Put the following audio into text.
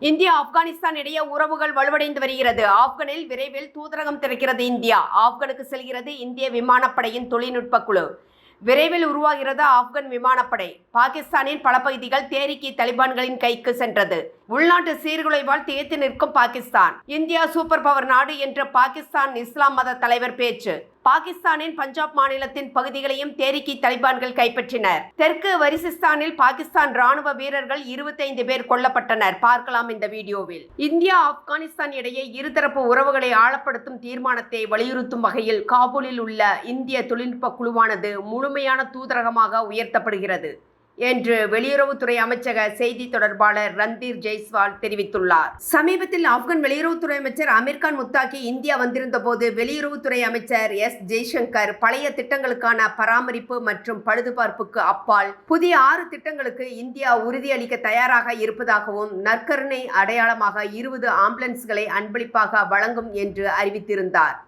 India Afghanistan இடையே உறவுகள் வலுவடைந்து வருகிறது. ஆப்கனில் விரைவில் தூதரகம் திறக்கிறது இந்தியா. ஆப்கனுக்கு செல்கிறது இந்திய விமானப்படையின் தொழில்நுட்ப குழு. விரைவில் உருவாகிறது ஆப்கன் விமானப்படை. பாகிஸ்தானின் பல பகுதிகள் தேரிக்கி தலிபான்களின் கைக்கு சென்றது. உள்நாட்டு சீர்குலைவால் திகைத்து நிற்கும் பாகிஸ்தான். இந்தியா சூப்பர் பவர் நாடு என்ற பாகிஸ்தான் இஸ்லாம் மத தலைவர் பேச்சு. பாகிஸ்தானின் பஞ்சாப் மாநிலத்தின் பகுதிகளையும் தேரிக்கி தலிபான்கள் கைப்பற்றினர். தெற்கு வரிசிஸ்தானில் பாகிஸ்தான் ராணுவ வீரர்கள் இருபத்தைந்து பேர் கொல்லப்பட்டனர். பார்க்கலாம் இந்த வீடியோவில். இந்தியா ஆப்கானிஸ்தான் இடையே இருதரப்பு உறவுகளை ஆழப்படுத்தும் தீர்மானத்தை வலியுறுத்தும் வகையில் காபூலில் உள்ள இந்திய தொழில்நுட்ப குழுவானது முழுமையான தூதரகமாக உயர்த்தப்படுகிறது. என்று வெளியுறவுத்துறை அமைச்சக செய்தி தொடர்பாளர் ரந்தீர் ஜெய்ஸ்வால் தெரிவித்துள்ளார். சமீபத்தில் ஆப்கன் வெளியுறவுத்துறை அமைச்சர் அமீர்கான் முத்தாக்கி இந்தியா வந்திருந்த போது வெளியுறவுத்துறை அமைச்சர் எஸ் ஜெய்சங்கர் பழைய திட்டங்களுக்கான பராமரிப்பு மற்றும் பழுதுபார்ப்புக்கு அப்பால் புதிய ஆறு திட்டங்களுக்கு இந்தியா உறுதியளிக்க தயாராக இருப்பதாகவும் நற்கருணை அடையாளமாக இருபது ஆம்புலன்ஸ்களை அன்பளிப்பாக வழங்கும் என்று அறிவித்திருந்தார்.